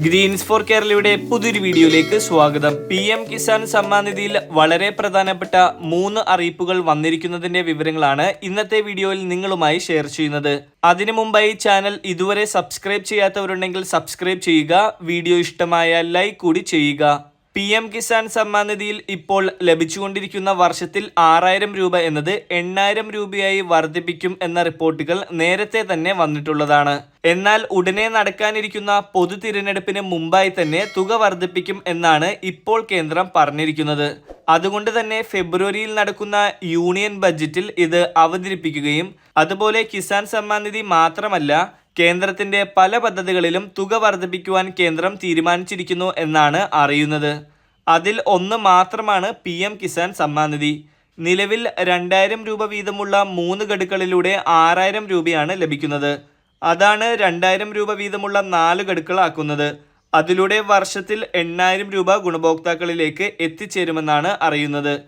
Green's four കേരളയുടെ പുതിയൊരു വീഡിയോയിലേക്ക് സ്വാഗതം. പി എം കിസാൻ സമ്മാൻ നിധിയിൽ വളരെ പ്രധാനപ്പെട്ട മൂന്ന് അറിയിപ്പുകൾ വന്നിരിക്കുന്നതിന്റെ വിവരങ്ങളാണ് ഇന്നത്തെ വീഡിയോയിൽ നിങ്ങളുമായി ഷെയർ ചെയ്യുന്നത്. അതിനു മുമ്പായി ചാനൽ ഇതുവരെ സബ്സ്ക്രൈബ് ചെയ്യാത്തവരുണ്ടെങ്കിൽ സബ്സ്ക്രൈബ് ചെയ്യുക വീഡിയോ ഇഷ്ടമായ ലൈക്ക് കൂടി ചെയ്യുക. പി എം കിസാൻ സമ്മാൻ നിധിയിൽ ഇപ്പോൾ ലഭിച്ചുകൊണ്ടിരിക്കുന്ന വർഷത്തിൽ ആറായിരം രൂപ എന്നത് എണ്ണായിരം രൂപയായി വർദ്ധിപ്പിക്കും എന്ന റിപ്പോർട്ടുകൾ നേരത്തെ തന്നെ വന്നിട്ടുള്ളതാണ്. എന്നാൽ ഉടനെ നടക്കാനിരിക്കുന്ന പൊതു തിരഞ്ഞെടുപ്പിന് മുമ്പായി തന്നെ തുക വർദ്ധിപ്പിക്കും എന്നാണ് ഇപ്പോൾ കേന്ദ്രം പറഞ്ഞിരിക്കുന്നത്. അതുകൊണ്ട് തന്നെ ഫെബ്രുവരിയിൽ നടക്കുന്ന യൂണിയൻ ബജറ്റിൽ ഇത് അവതരിപ്പിക്കുകയും അതുപോലെ കിസാൻ സമ്മാൻ നിധി മാത്രമല്ല കേന്ദ്രത്തിന്റെ പല പദ്ധതികളിലും തുക വർദ്ധിപ്പിക്കുവാൻ കേന്ദ്രം തീരുമാനിച്ചിരിക്കുന്നു എന്നാണ് അറിയുന്നത്. അതിൽ ഒന്ന് മാത്രമാണ് പി എം കിസാൻ സമ്മാൻ നിധി. നിലവിൽ രണ്ടായിരം രൂപ വീതമുള്ള മൂന്ന് ഗഡുക്കളിലൂടെ ആറായിരം രൂപയാണ് ലഭിക്കുന്നത്. അതാണ് രണ്ടായിരം രൂപ വീതമുള്ള നാല് ഗഡുക്കളാക്കുന്നത്. അതിലൂടെ വർഷത്തിൽ എണ്ണായിരം രൂപ ഗുണഭോക്താക്കളിലേക്ക് എത്തിച്ചേരുമെന്നാണ് അറിയുന്നത്.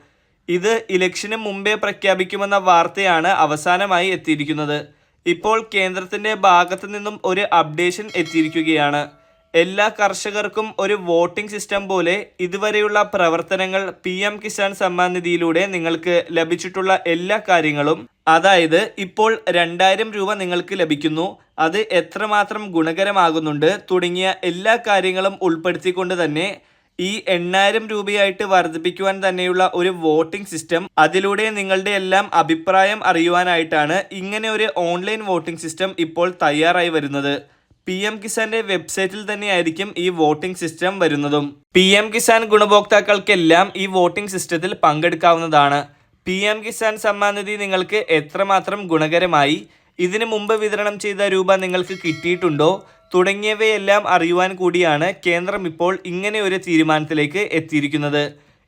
ഇത് ഇലക്ഷന് മുമ്പേ പ്രഖ്യാപിക്കുമെന്ന വാർത്തയാണ് അവസാനമായി എത്തിയിരിക്കുന്നത്. ഇപ്പോൾ കേന്ദ്രത്തിന്റെ ഭാഗത്തു നിന്നും ഒരു അപ്ഡേഷൻ എത്തിയിരിക്കുകയാണ്. എല്ലാ കർഷകർക്കും ഒരു വോട്ടിംഗ് സിസ്റ്റം പോലെ ഇതുവരെയുള്ള പ്രവർത്തനങ്ങൾ പി എം കിസാൻ സമ്മാൻ നിധിയിലൂടെ നിങ്ങൾക്ക് ലഭിച്ചിട്ടുള്ള എല്ലാ കാര്യങ്ങളും അതായത് ഇപ്പോൾ രണ്ടായിരം രൂപ നിങ്ങൾക്ക് ലഭിക്കുന്നു അത് എത്രമാത്രം ഗുണകരമാകുന്നുണ്ട് തുടങ്ങിയ എല്ലാ കാര്യങ്ങളും ഉൾപ്പെടുത്തിക്കൊണ്ട് തന്നെ ഈ എണ്ണായിരം രൂപയായിട്ട് വർദ്ധിപ്പിക്കുവാൻ തന്നെയുള്ള ഒരു വോട്ടിംഗ് സിസ്റ്റം അതിലൂടെ നിങ്ങളുടെ എല്ലാം അഭിപ്രായം അറിയുവാനായിട്ടാണ് ഇങ്ങനെ ഒരു ഓൺലൈൻ വോട്ടിംഗ് സിസ്റ്റം ഇപ്പോൾ തയ്യാറായി വരുന്നത്. പി എം കിസാന്റെ വെബ്സൈറ്റിൽ തന്നെയായിരിക്കും ഈ വോട്ടിംഗ് സിസ്റ്റം വരുന്നതും. പി എം കിസാൻ ഗുണഭോക്താക്കൾക്കെല്ലാം ഈ വോട്ടിംഗ് സിസ്റ്റത്തിൽ പങ്കെടുക്കാവുന്നതാണ്. പി എം കിസാൻ സമ്മാൻ നിധി നിങ്ങൾക്ക് എത്രമാത്രം ഗുണകരമായി ഇതിനു മുമ്പ് വിതരണം ചെയ്ത രൂപ നിങ്ങൾക്ക് കിട്ടിയിട്ടുണ്ടോ തുടങ്ങിയവയെല്ലാം അറിയുവാൻ കൂടിയാണ് കേന്ദ്രം ഇപ്പോൾ ഇങ്ങനെ ഒരു തീരുമാനത്തിലേക്ക് എത്തിയിരിക്കുന്നത്.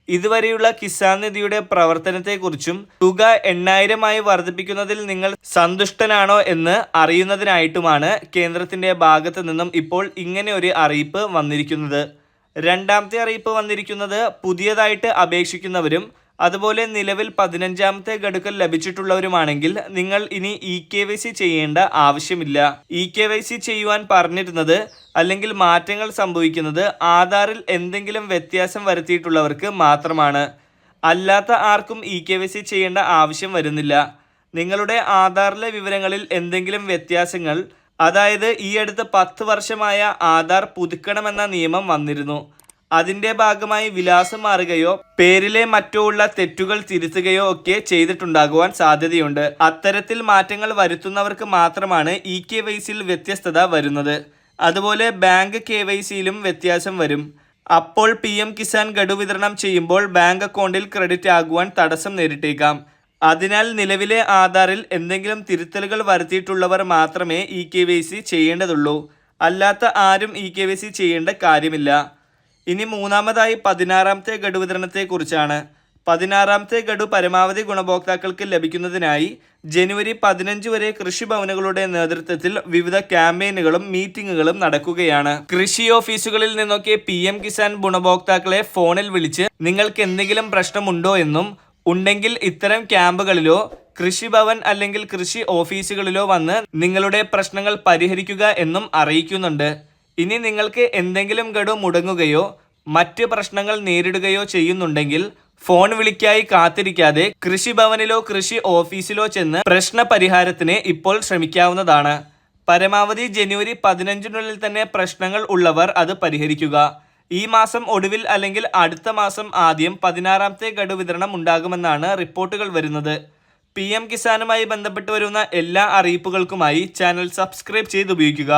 ഇതുവരെയുള്ള കിസാൻ നിധിയുടെ പ്രവർത്തനത്തെക്കുറിച്ചും തുക എണ്ണായിരമായി വർദ്ധിപ്പിക്കുന്നതിൽ നിങ്ങൾ സന്തുഷ്ടനാണോ എന്ന് അറിയുന്നതിനായിട്ടുമാണ് കേന്ദ്രത്തിന്റെ ഭാഗത്തു നിന്നും ഇപ്പോൾ ഇങ്ങനെ ഒരു അറിയിപ്പ് വന്നിരിക്കുന്നത്. രണ്ടാമത്തെ അറിയിപ്പ് വന്നിരിക്കുന്നത് പുതിയതായിട്ട് അപേക്ഷിക്കുന്നവരും അതുപോലെ നിലവിൽ പതിനഞ്ചാമത്തെ ഗഡുക്കൾ ലഭിച്ചിട്ടുള്ളവരുമാണെങ്കിൽ നിങ്ങൾ ഇനി ഇ കെ വൈ സി ചെയ്യേണ്ട ആവശ്യമില്ല. ഇ കെ വൈ സി ചെയ്യുവാൻ പറഞ്ഞിരുന്നത് അല്ലെങ്കിൽ മാറ്റങ്ങൾ സംഭവിക്കുന്നത് ആധാറിൽ എന്തെങ്കിലും വ്യത്യാസം വരുത്തിയിട്ടുള്ളവർക്ക് മാത്രമാണ്. അല്ലാത്ത ആർക്കും ഇ കെ വൈ സി ചെയ്യേണ്ട ആവശ്യം വരുന്നില്ല. നിങ്ങളുടെ ആധാറിലെ വിവരങ്ങളിൽ എന്തെങ്കിലും വ്യത്യാസങ്ങൾ അതായത് ഈ അടുത്ത പത്ത് വർഷമായ ആധാർ പുതുക്കണമെന്ന നിയമം വന്നിരുന്നു. അതിന്റെ ഭാഗമായി വിലാസം മാറുകയോ പേരിലെ മറ്റോ ഉള്ള തെറ്റുകൾ തിരുത്തുകയോ ഒക്കെ ചെയ്തിട്ടുണ്ടാകുവാൻ സാധ്യതയുണ്ട്. അത്തരത്തിൽ മാറ്റങ്ങൾ വരുത്തുന്നവർക്ക് മാത്രമാണ് ഇ കെ വൈ സിയിൽ വ്യത്യസ്തത വരുന്നത്. അതുപോലെ ബാങ്ക് കെ വൈ സിയിലും വ്യത്യാസം വരും. അപ്പോൾ പി എം കിസാൻ ഗഡു വിതരണം ചെയ്യുമ്പോൾ ബാങ്ക് അക്കൗണ്ടിൽ ക്രെഡിറ്റ് ആകുവാൻ തടസ്സം നേരിട്ടേക്കാം. അതിനാൽ നിലവിലെ ആധാറിൽ എന്തെങ്കിലും തിരുത്തലുകൾ വരുത്തിയിട്ടുള്ളവർ മാത്രമേ ഇ കെ വൈ സി ചെയ്യേണ്ടതുള്ളൂ. അല്ലാത്ത ആരും ഇ കെ വൈ സി ചെയ്യേണ്ട കാര്യമില്ല. ഇനി മൂന്നാമതായി പതിനാറാമത്തെ ഗഡു വിതരണത്തെക്കുറിച്ചാണ്. പതിനാറാമത്തെ ഗഡു പരമാവധി ഗുണഭോക്താക്കൾക്ക് ലഭിക്കുന്നതിനായി ജനുവരി പതിനഞ്ച് വരെ കൃഷിഭവനുകളുടെ നേതൃത്വത്തിൽ വിവിധ ക്യാമ്പയിനുകളും മീറ്റിംഗുകളും നടക്കുകയാണ്. കൃഷി ഓഫീസുകളിൽ നിന്നൊക്കെ പി എം കിസാൻ ഗുണഭോക്താക്കളെ ഫോണിൽ വിളിച്ച് നിങ്ങൾക്ക് എന്തെങ്കിലും പ്രശ്നമുണ്ടോ എന്നും ഉണ്ടെങ്കിൽ ഇത്തരം ക്യാമ്പുകളിലോ കൃഷിഭവൻ അല്ലെങ്കിൽ കൃഷി ഓഫീസുകളിലോ വന്ന് നിങ്ങളുടെ പ്രശ്നങ്ങൾ പരിഹരിക്കുക എന്നും അറിയിക്കുന്നുണ്ട്. ഇനി നിങ്ങൾക്ക് എന്തെങ്കിലും ഗഡു മുടങ്ങുകയോ മറ്റ് പ്രശ്നങ്ങൾ നേരിടുകയോ ചെയ്യുന്നുണ്ടെങ്കിൽ ഫോൺ വിളിക്കായി കാത്തിരിക്കാതെ കൃഷിഭവനിലോ കൃഷി ഓഫീസിലോ ചെന്ന് പ്രശ്ന പരിഹാരത്തിന് ഇപ്പോൾ ശ്രമിക്കാവുന്നതാണ്. പരമാവധി ജനുവരി പതിനഞ്ചിനുള്ളിൽ തന്നെ പ്രശ്നങ്ങൾ ഉള്ളവർ അത് പരിഹരിക്കുക. ഈ മാസം ഒടുവിൽ അല്ലെങ്കിൽ അടുത്ത മാസം ആദ്യം പതിനാറാമത്തെ ഗഡു വിതരണം ഉണ്ടാകുമെന്നാണ് റിപ്പോർട്ടുകൾ വരുന്നത്. പി എം കിസാനുമായി ബന്ധപ്പെട്ട് വരുന്ന എല്ലാ അറിയിപ്പുകൾക്കുമായി ചാനൽ സബ്സ്ക്രൈബ് ചെയ്ത് ഉപയോഗിക്കുക